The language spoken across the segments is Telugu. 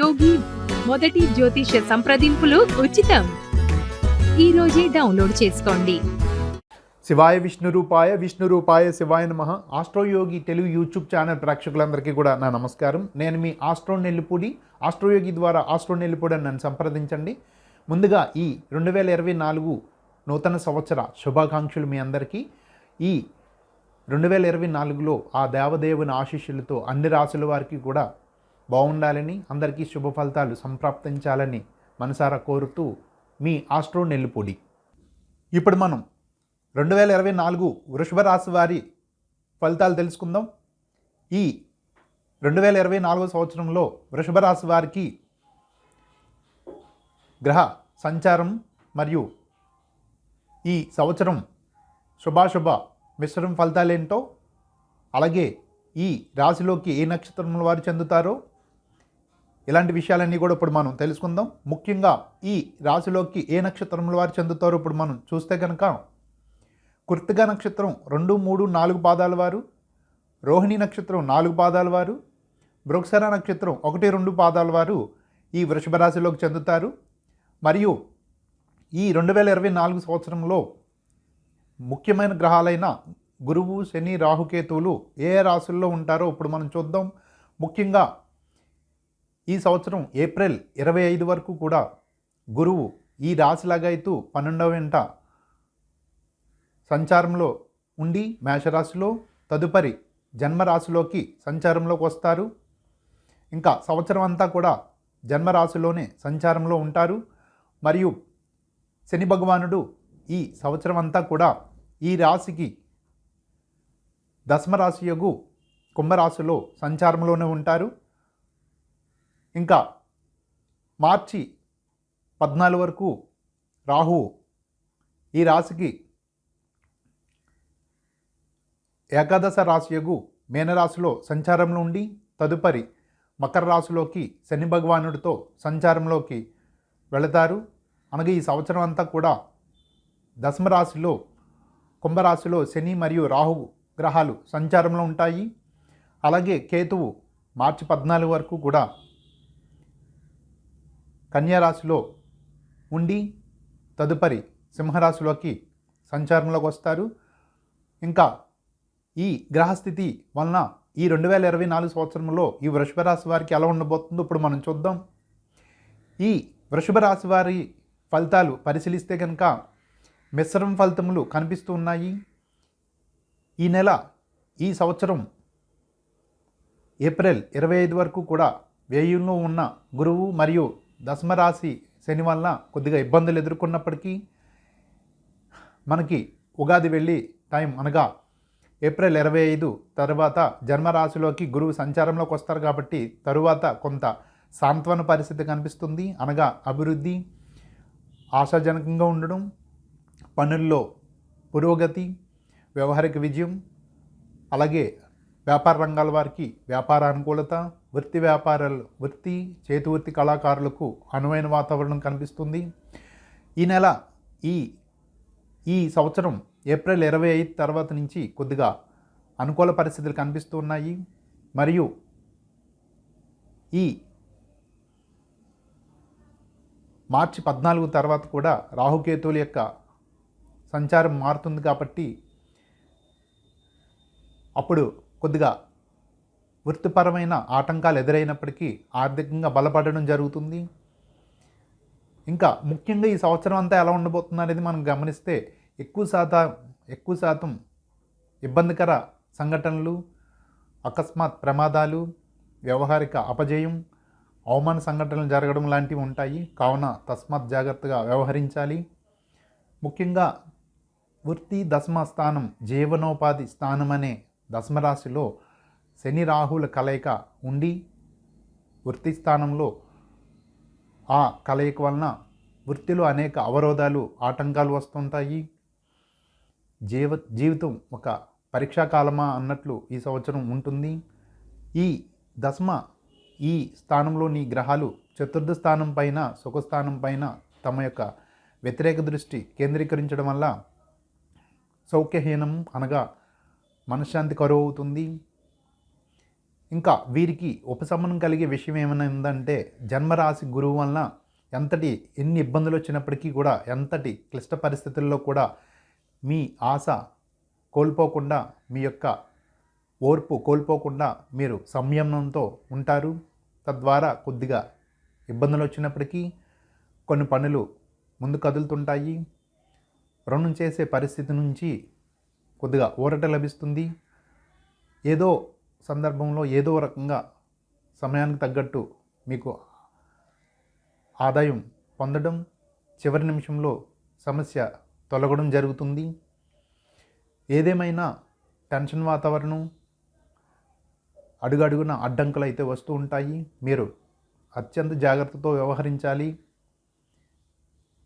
యోగి మొదటి జ్యోతిష సంప్రదింపులు ఉచితం. ఈ రోజే డౌన్లోడ్ చేసుకోండి. శివాయ విష్ణు రూపాయ విష్ణు రూపాయ శివాయ నమ. ఆస్ట్రోయోగి తెలుగు యూట్యూబ్ ఛానల్ ప్రేక్షకులందరికీ కూడా నా నమస్కారం. నేను మీ ఆస్ట్రో నెల్లిపూడి. ఆస్ట్రోయోగి ద్వారా ఆస్ట్రో నెల్లిపూడి నన్ను సంప్రదించండి. ముందుగా ఈ రెండు వేల ఇరవై నాలుగు నూతన సంవత్సర శుభాకాంక్షలు మీ అందరికీ. ఈ రెండు వేల ఇరవై నాలుగులో ఆ దేవదేవుని ఆశీస్సులతో అన్ని రాసుల వారికి కూడా బాగుండాలని అందరికీ శుభ ఫలితాలు సంప్రాప్తించాలని మనసారా కోరుతూ మీ ఆస్ట్రో నెల్లిపూడి. ఇప్పుడు మనం రెండు వేల ఇరవై నాలుగు వృషభ రాశి వారి ఫలితాలు తెలుసుకుందాం. ఈ రెండు వేల ఇరవై నాలుగో సంవత్సరంలో వృషభ రాశి వారికి గ్రహ సంచారం మరియు ఈ సంవత్సరం శుభాశుభ మిశ్రమ ఫలితాలేంటో అలాగే ఈ రాశిలోకి ఏ నక్షత్రముల వారు చెందుతారో ఇలాంటి విషయాలన్నీ కూడా ఇప్పుడు మనం తెలుసుకుందాం. ముఖ్యంగా ఈ రాశిలోకి ఏ నక్షత్రంలో వారు చెందుతారో ఇప్పుడు మనం చూస్తే కనుక కుర్తిగా నక్షత్రం రెండు మూడు నాలుగు పాదాల వారు రోహిణి నక్షత్రం నాలుగు పాదాల వారు బృక్సర నక్షత్రం ఒకటి రెండు పాదాల వారు ఈ వృషభ రాశిలోకి చెందుతారు. మరియు ఈ రెండు వేల ఇరవై నాలుగు సంవత్సరంలో ముఖ్యమైన గ్రహాలైన గురువు శని రాహుకేతువులు ఏ రాశుల్లో ఉంటారో ఇప్పుడు మనం చూద్దాం. ముఖ్యంగా ఈ సంవత్సరం ఏప్రిల్ ఇరవై ఐదు వరకు కూడా గురువు ఈ రాశిలాగైతూ పన్నెండవ వెంట సంచారంలో ఉండి మేషరాశిలో తదుపరి జన్మరాశిలోకి సంచారంలోకి వస్తారు. ఇంకా సంవత్సరం అంతా కూడా జన్మరాశిలోనే సంచారంలో ఉంటారు. మరియు శని భగవానుడు ఈ సంవత్సరం అంతా కూడా ఈ రాశికి దశమరాశి యొగు కుంభరాశిలో సంచారంలోనే ఉంటారు. ఇంకా మార్చి పద్నాలుగు వరకు రాహు ఈ రాశికి ఏకాదశ రాశియగు మేనరాశిలో సంచారంలో ఉండి తదుపరి మకర రాశిలోకి శని భగవానుడితో సంచారంలోకి వెళతారు. అనగా ఈ సంవత్సరం అంతా కూడా దశమ రాశిలో కుంభరాశిలో శని మరియు రాహు గ్రహాలు సంచారంలో ఉంటాయి. అలాగే కేతువు మార్చి పద్నాలుగు వరకు కూడా కన్యారాశిలో ఉండి తదుపరి సింహరాశిలోకి సంచారంలోకి వస్తారు. ఇంకా ఈ గ్రహస్థితి వలన ఈ రెండు వేల ఇరవై నాలుగు సంవత్సరంలో ఈ వృషభ రాశి వారికి ఎలా ఉండబోతుందో ఇప్పుడు మనం చూద్దాం. ఈ వృషభ రాశి వారి ఫలితాలు పరిశీలిస్తే కనుక మిశ్రమ ఫలితములు కనిపిస్తూ ఉన్నాయి. ఈ నెల ఈ సంవత్సరం ఏప్రిల్ ఇరవై ఐదు వరకు కూడా వేయుల్లో ఉన్న గురువు మరియు దశమరాశి శని వలన కొద్దిగా ఇబ్బందులు ఎదుర్కొన్నప్పటికీ మనకి ఉగాది వెళ్ళి టైం అనగా ఏప్రిల్ ఇరవై ఐదు తర్వాత జన్మరాశిలోకి గురువు సంచారంలోకి వస్తారు కాబట్టి తరువాత కొంత సాంత్వన పరిస్థితి కనిపిస్తుంది. అనగా అభివృద్ధి ఆశాజనకంగా ఉండడం పనుల్లో పురోగతి వ్యవహారిక విజయం అలాగే వ్యాపార రంగాల వారికి వ్యాపార అనుకూలత వృత్తి వ్యాపారాలు వృత్తి చేతివృత్తి కళాకారులకు అనువైన వాతావరణం కనిపిస్తుంది. ఈ నెల ఈ ఈ సంవత్సరం ఏప్రిల్ ఇరవై ఐదు తర్వాత నుంచి కొద్దిగా అనుకూల పరిస్థితులు కనిపిస్తూ ఉన్నాయి. మరియు ఈ మార్చి పద్నాలుగు తర్వాత కూడా రాహుకేతువుల యొక్క సంచారం మారుతుంది కాబట్టి అప్పుడు కొద్దిగా వృత్తిపరమైన ఆటంకాలు ఎదురైనప్పటికీ ఆర్థికంగా బలపడడం జరుగుతుంది. ఇంకా ముఖ్యంగా ఈ సంవత్సరం అంతా ఎలా ఉండబోతుంది అనేది మనం గమనిస్తే ఎక్కువ శాతం ఎక్కువ శాతం ఇబ్బందికర సంఘటనలు అకస్మాత్ ప్రమాదాలు వ్యవహారిక అపజయం అవమాన సంఘటనలు జరగడం లాంటివి ఉంటాయి. కావున తస్మాత్ జాగ్రత్తగా వ్యవహరించాలి. ముఖ్యంగా వృత్తి దశమ స్థానం జీవనోపాధి స్థానం అనే దశమరాశిలో శని రాహుల కలయిక ఉండి వృత్తి స్థానంలో ఆ కలయిక వలన వృత్తిలో అనేక అవరోధాలు ఆటంకాలు వస్తుంటాయి. జీవ జీవితం ఒక పరీక్షాకాలమా అన్నట్లు ఈ సంవత్సరం ఉంటుంది. ఈ దశమ ఈ స్థానంలోని గ్రహాలు చతుర్థ స్థానం పైన సుఖస్థానం పైన తమ యొక్క వ్యతిరేక దృష్టి కేంద్రీకరించడం వల్ల సౌఖ్యహీనం అనగా మనశ్శాంతి కరువు అవుతుంది ఇంకా వీరికి ఉపశమనం కలిగే విషయం ఏమైనా ఉందంటే జన్మరాశి గురువు వలన ఎంతటి ఎన్ని ఇబ్బందులు వచ్చినప్పటికీ కూడా ఎంతటి క్లిష్ట పరిస్థితుల్లో కూడా మీ ఆశ కోల్పోకుండా మీ యొక్క ఓర్పు కోల్పోకుండా మీరు సంయమనంతో ఉంటారు. తద్వారా కొద్దిగా ఇబ్బందులు వచ్చినప్పటికీ కొన్ని పనులు ముందు కదులుతుంటాయి. రుణం చేసే పరిస్థితి నుంచి కొద్దిగా ఊరట లభిస్తుంది. ఏదో సందర్భంలో ఏదో రకంగా సమయానికి తగ్గట్టు మీకు ఆదాయం పొందడం చివరి నిమిషంలో సమస్య తొలగడం జరుగుతుంది. ఏదేమైనా టెన్షన్ వాతావరణం అడుగడుగున అడ్డంకులు అయితే వస్తూ ఉంటాయి. మీరు అత్యంత జాగ్రత్తతో వ్యవహరించాలి.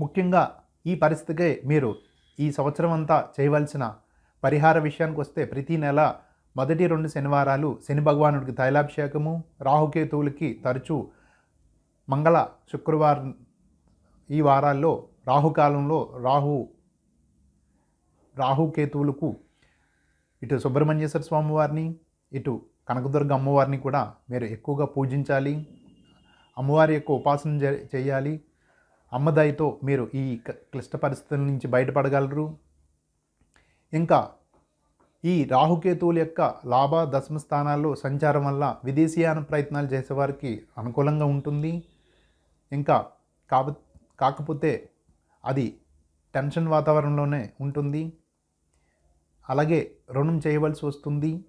ముఖ్యంగా ఈ పరిస్థితికే మీరు ఈ సంవత్సరం అంతా చేయవలసిన పరిహార విషయానికి వస్తే ప్రతి నెల మొదటి రెండు శనివారాలు శని భగవానుడికి తైలాభిషేకము రాహుకేతువులకి తరచూ మంగళ శుక్రవారం ఈ వారాల్లో రాహుకాలంలో రాహు రాహుకేతువులకు ఇటు సుబ్రహ్మణ్యేశ్వర స్వామి వారిని ఇటు కనకదుర్గ అమ్మవారిని కూడా మీరు ఎక్కువగా పూజించాలి. అమ్మవారి యొక్క ఉపాసన చేయాలి. అమ్మదాయితో మీరు ఈ క్లిష్ట పరిస్థితుల నుంచి బయటపడగలరు. ఇంకా ఈ రాహుకేతువుల యొక్క లాభ దశమ స్థానాల్లో సంచారం వల్ల విదేశీయాన ప్రయత్నాలు చేసేవారికి అనుకూలంగా ఉంటుంది. ఇంకా కాబ కాకపోతే అది టెన్షన్ వాతావరణంలోనే ఉంటుంది. అలాగే రుణం చేయవలసి వస్తుంది.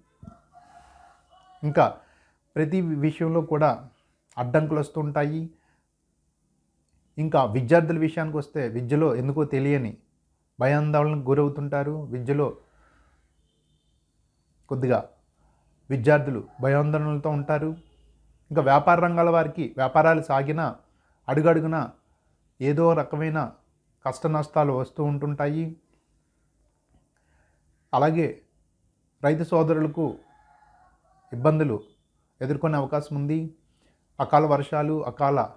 ఇంకా ప్రతి విషయంలో కూడా అడ్డంకులు వస్తుంటాయి ఇంకా విద్యార్థుల విషయానికి వస్తే విద్యలో ఎందుకో తెలియని భయాందోళనకు గురవుతుంటారు. విద్యలో కొద్దిగా విద్యార్థులు భయాందోళనలతో ఉంటారు. ఇంకా వ్యాపార రంగాల వారికి వ్యాపారాలు సాగినా అడుగడుగున ఏదో రకమైన కష్ట నష్టాలు వస్తూ ఉంటుంటాయి. అలాగే రైతు సోదరులకు ఇబ్బందులు ఎదుర్కొనే అవకాశం ఉంది. అకాల వర్షాలు అకాల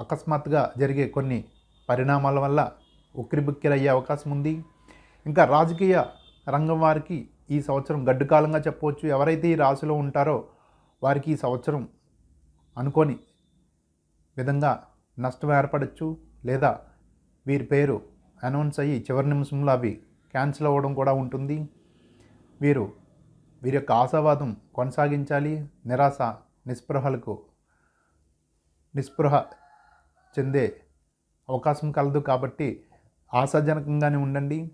అకస్మాత్తుగా జరిగే కొన్ని పరిణామాల వల్ల ఉక్కిరిబుక్కిరయ్యే అవకాశం ఉంది. ఇంకా రాజకీయ రంగం వారికి ఈ సంవత్సరం గడ్డు కాలంగా చెప్పవచ్చు. ఎవరైతే ఈ రాశిలో ఉంటారో వారికి ఈ సంవత్సరం అనుకోని విధంగా నష్టం ఏర్పడచ్చు. లేదా వీరి పేరు అనౌన్స్ అయ్యి చివరి నిమిషంలో అవి క్యాన్సిల్ అవ్వడం కూడా ఉంటుంది. వీరు వీరి యొక్క ఆశావాదం కొనసాగించాలి. నిరాశ నిస్పృహలకు నిస్పృహ చెందే అవకాశం కలదు కాబట్టి ఆశాజనకంగానే ఉండండి.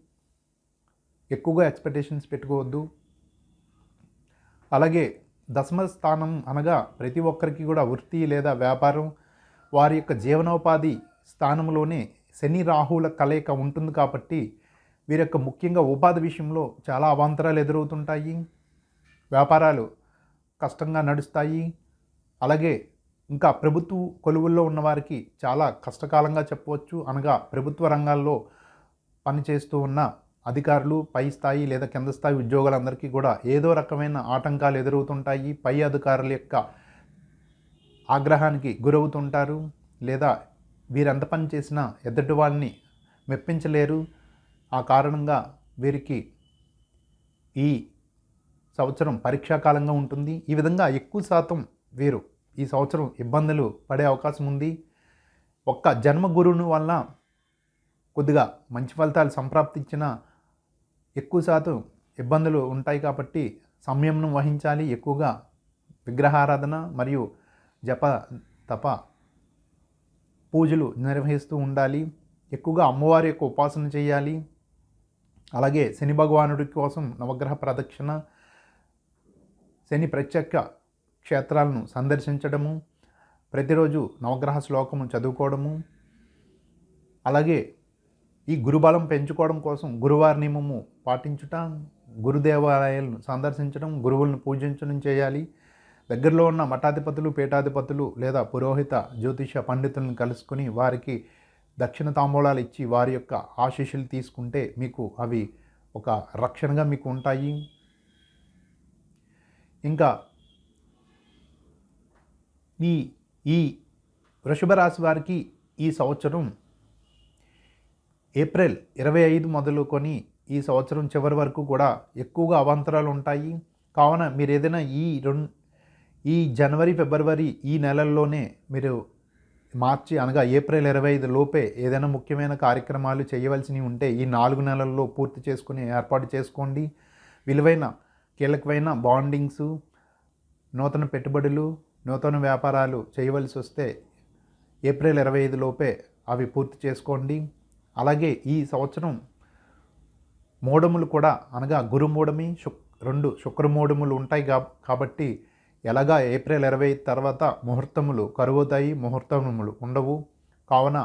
ఎక్కువగా ఎక్స్పెక్టేషన్స్ పెట్టుకోవద్దు. అలాగే దశమ స్థానం అనగా ప్రతి ఒక్కరికి కూడా వృత్తి లేదా వ్యాపారం వారి యొక్క జీవనోపాధి స్థానంలోనే శని రాహుల కలయిక ఉంటుంది కాబట్టి వీరి యొక్క ముఖ్యంగా ఉపాధి విషయంలో చాలా అవాంతరాలు ఎదురవుతుంటాయి. వ్యాపారాలు కష్టంగా నడుస్తాయి. అలాగే ఇంకా ప్రభుత్వ కొలువుల్లో ఉన్నవారికి చాలా కష్టకాలంగా చెప్పవచ్చు. అనగా ప్రభుత్వ రంగాల్లో పనిచేస్తూ ఉన్న అధికారులు పై స్థాయి లేదా కింద స్థాయి ఉద్యోగులందరికీ కూడా ఏదో రకమైన ఆటంకాలు ఎదురవుతుంటాయి. పై అధికారుల యొక్క ఆగ్రహానికి గురవుతుంటారు లేదా వీరెంత పని చేసినా ఎదుటి వాళ్ళని మెప్పించలేరు. ఆ కారణంగా వీరికి ఈ సంవత్సరం పరీక్షాకాలంగా ఉంటుంది. ఈ విధంగా ఎక్కువ శాతం వీరు ఈ సంవత్సరం ఇబ్బందులు పడే అవకాశం ఉంది. ఒక్క జన్మ గురువుని వల్ల కొద్దిగా మంచి ఫలితాలు సంప్రాప్తించిన ఎక్కువ శాతం ఇబ్బందులు ఉంటాయి కాబట్టి సంయమనం వహించాలి. ఎక్కువగా విగ్రహారాధన మరియు జప తప పూజలు నిర్వహిస్తూ ఉండాలి. ఎక్కువగా అమ్మవారి యొక్క ఉపాసన చేయాలి. అలాగే శని భగవానుడి కోసం నవగ్రహ ప్రదక్షిణ శని ప్రత్యేక క్షేత్రాలను సందర్శించడము ప్రతిరోజు నవగ్రహ శ్లోకము చదువుకోవడము అలాగే ఈ గురుబలం పెంచుకోవడం కోసం గురువారి నియమము పాటించుట గురుదేవాలయాలను సందర్శించడం గురువులను పూజించడం చేయాలి. దగ్గరలో ఉన్న మఠాధిపతులు పీఠాధిపతులు లేదా పురోహిత జ్యోతిష పండితులను కలుసుకుని వారికి దక్షిణ తాంబూలాలు ఇచ్చి వారి యొక్క ఆశీస్సులు తీసుకుంటే మీకు అవి ఒక రక్షణగా మీకు ఉంటాయి. ఇంకా ఈ ఈ వృషభ రాశి వారికి ఈ సంవత్సరం ఏప్రిల్ ఇరవై ఐదు మొదలుకొని ఈ సంవత్సరం చివరి వరకు కూడా ఎక్కువగా అవాంతరాలు ఉంటాయి. కావున మీరు ఏదైనా ఈ రెండు ఈ జనవరి ఫిబ్రవరి ఈ నెలల్లోనే మీరు మార్చి అనగా ఏప్రిల్ ఇరవై ఐదు లోపే ఏదైనా ముఖ్యమైన కార్యక్రమాలు చేయవలసినవి ఉంటే ఈ నాలుగు నెలల్లో పూర్తి చేసుకుని ఏర్పాటు చేసుకోండి. విలువైన కీలకమైన బాండింగ్స్ నూతన పెట్టుబడులు నూతన వ్యాపారాలు చేయవలసి వస్తే ఏప్రిల్ ఇరవై ఐదు లోపే అవి పూర్తి చేసుకోండి. అలాగే ఈ సంవత్సరం మూడములు కూడా అనగా గురుమూడమి శుక్ రెండు శుక్రమూడములు ఉంటాయి కా కాబట్టి ఎలాగా ఏప్రిల్ ఇరవై తర్వాత ముహూర్తములు కరువుతాయి ముహూర్తములు ఉండవు. కావున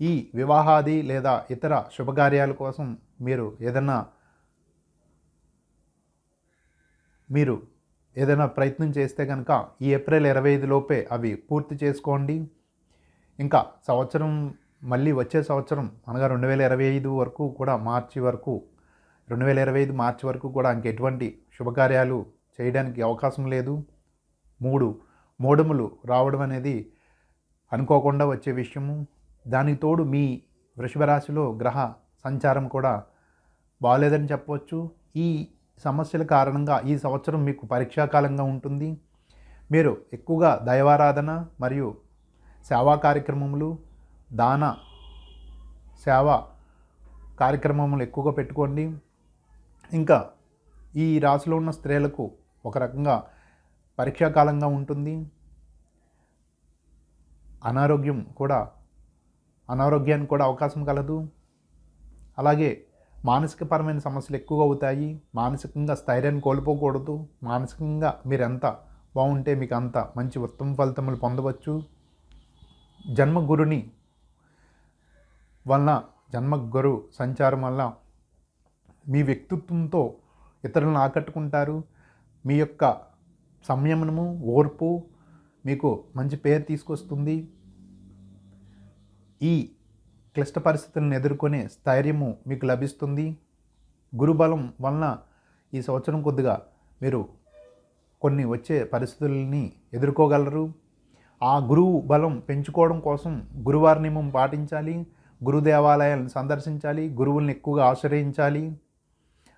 ఈ వివాహాది లేదా ఇతర శుభకార్యాల కోసం మీరు ఏదైనా మీరు ఏదైనా ప్రయత్నం చేస్తే కనుక ఈ ఏప్రిల్ ఇరవై ఐదు లోపే అవి పూర్తి చేసుకోండి. ఇంకా సంవత్సరం మళ్ళీ వచ్చే సంవత్సరం అనగా రెండు వేల ఇరవై ఐదు వరకు కూడా మార్చి వరకు రెండు వేల ఇరవై ఐదు మార్చి వరకు కూడా ఇంకెటువంటి శుభకార్యాలు చేయడానికి అవకాశం లేదు. మూడు మోడములు రావడం అనేది అనుకోకుండా వచ్చే విషయము. దానికి తోడు మీ వృషభ రాశిలో గ్రహ సంచారం కూడా బాగాలేదని చెప్పవచ్చు. ఈ సమస్యల కారణంగా ఈ సంవత్సరం మీకు పరీక్షాకాలంగా ఉంటుంది. మీరు ఎక్కువగా దైవారాధన మరియు సేవా కార్యక్రమములు దాన సేవ కార్యక్రమములు ఎక్కువగా పెట్టుకోండి. ఇంకా ఈ రాశిలో ఉన్న స్త్రీలకు ఒక రకంగా పరీక్షాకాలంగా ఉంటుంది. అనారోగ్యం కూడా అనారోగ్యానికి కూడా అవకాశం కలదు. అలాగే మానసికపరమైన సమస్యలు ఎక్కువగా అవుతాయి. మానసికంగా స్థైర్యాన్ని కోల్పోకూడదు. మానసికంగా మీరు ఎంత బాగుంటే మీకు అంత మంచి ఉత్తమ ఫలితములు పొందవచ్చు. జన్మ గురుని వలన జన్మగురు సంచారం వల్ల మీ వ్యక్తిత్వంతో ఇతరులను ఆకట్టుకుంటారు. మీ యొక్క సంయమనము ఓర్పు మీకు మంచి పేరు తీసుకొస్తుంది. ఈ క్లిష్ట పరిస్థితులను ఎదుర్కొనే స్థైర్యము మీకు లభిస్తుంది. గురుబలం వలన ఈ సంవత్సరం కొద్దిగా మీరు కొన్ని వచ్చే పరిస్థితులని ఎదుర్కోగలరు. ఆ గురువు బలం పెంచుకోవడం కోసం గురువారి నియమం పాటించాలి. గురు దేవాలయాలను సందర్శించాలి గురువుల్ని ఎక్కువగా ఆశ్రయించాలి.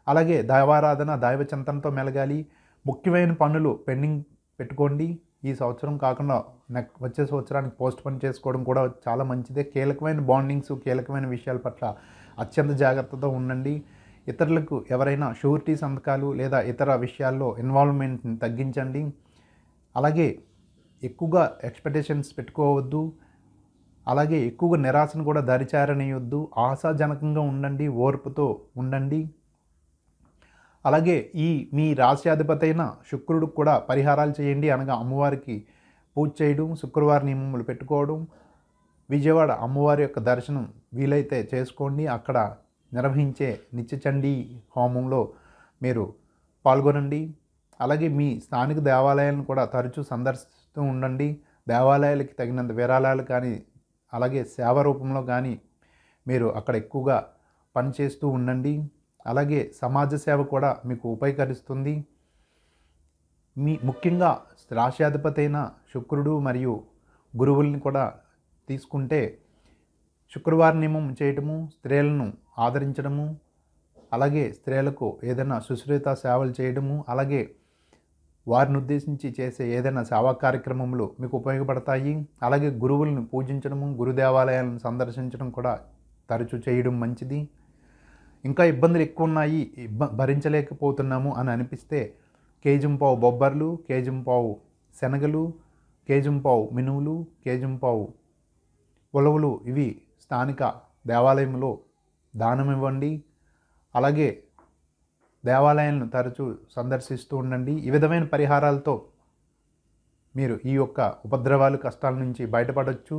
అలాగే దైవారాధన దైవ చింతనతో మెలగాలి. ముఖ్యమైన పనులు పెండింగ్ పెట్టుకోండి. ఈ సంవత్సరం కాకుండా నెక్ వచ్చే సంవత్సరానికి పోస్ట్ పోన్ చేసుకోవడం కూడా చాలా మంచిదే. కీలకమైన బాండింగ్స్ కీలకమైన విషయాల పట్ల అత్యంత జాగ్రత్తతో ఉండండి. ఇతరులకు ఎవరైనా షూరిటీ సంతకాలు లేదా ఇతర విషయాల్లో ఇన్వాల్వ్మెంట్ని తగ్గించండి. అలాగే ఎక్కువగా ఎక్స్పెక్టేషన్స్ పెట్టుకోవద్దు. అలాగే ఎక్కువగా నిరాశను కూడా దరిచారనేయొద్దు ఆశాజనకంగా ఉండండి ఓర్పుతో ఉండండి. అలాగే ఈ మీ రాశ్యాధిపతి అయిన శుక్రుడికి కూడా పరిహారాలు చేయండి అనగా అమ్మవారికి పూజ చేయడం శుక్రవారం నియమములు పెట్టుకోవడం విజయవాడ అమ్మవారి యొక్క దర్శనం వీలైతే చేసుకోండి. అక్కడ నిర్వహించే నిత్యచండీ హోమంలో మీరు పాల్గొనండి. అలాగే మీ స్థానిక దేవాలయాలను కూడా తరచూ సందర్శిస్తూ ఉండండి. దేవాలయాలకి తగినంత విరాళాలు కానీ అలాగే సేవ రూపంలో కానీ మీరు అక్కడ ఎక్కువగా పనిచేస్తూ ఉండండి. అలాగే సమాజ సేవ కూడా మీకు ఉపయోగకరిస్తుంది మీ ముఖ్యంగా రాశ్యాధిపతి అయిన శుక్రుడు మరియు గురువుల్ని కూడా తీసుకుంటే శుక్రవారం నియమం చేయటము స్త్రీలను ఆదరించడము అలాగే స్త్రీలకు ఏదైనా సుశ్రిత సేవలు చేయడము అలాగే వారిని ఉద్దేశించి చేసే ఏదైనా సేవా కార్యక్రమములు మీకు ఉపయోగపడతాయి. అలాగే గురువులను పూజించడము గురు దేవాలయాలను సందర్శించడం కూడా తరచూ చేయడం మంచిది. ఇంకా ఇబ్బందులు ఎక్కువ ఉన్నాయి. ఇబ్బ భరించలేకపోతున్నాము అని అనిపిస్తే కేజంపావు బొబ్బర్లు కేజంపావు శనగలు కేజంపావు మినువులు కేజంపావు ఉలవలు ఇవి స్థానిక దేవాలయంలో దానం ఇవ్వండి అలాగే దేవాలయాలను తరచూ సందర్శిస్తూ ఉండండి. ఈ విధమైన పరిహారాలతో మీరు ఈ యొక్క ఉపద్రవాలు కష్టాల నుంచి బయటపడవచ్చు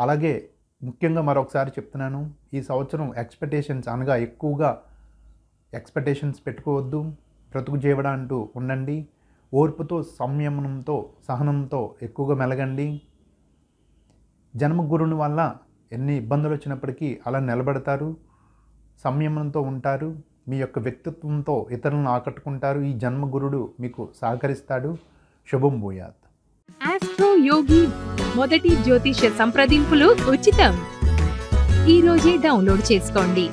అలాగే ముఖ్యంగా మరొకసారి చెప్తున్నాను ఈ సంవత్సరం ఎక్స్పెక్టేషన్స్ అనగా ఎక్కువగా ఎక్స్పెక్టేషన్స్ పెట్టుకోవద్దు బ్రతుకు జీవడ అంటూ ఉండండి. ఓర్పుతో సంయమనంతో సహనంతో ఎక్కువగా మెలగండి. జన్మగురుని వల్ల ఎన్ని ఇబ్బందులు వచ్చినప్పటికీ అలా నిలబడతారు సంయమనంతో ఉంటారు. మీ యొక్క వ్యక్తిత్వంతో ఇతరులను ఆకట్టుకుంటారు. ఈ జన్మగురుడు మీకు సహకరిస్తాడు. శుభం భూయాత్. ఆస్ట్రో యోగి మొదటి జ్యోతిష సంప్రదింపులు ఉచితం. ఈ రోజే డౌన్లోడ్ చేసుకోండి.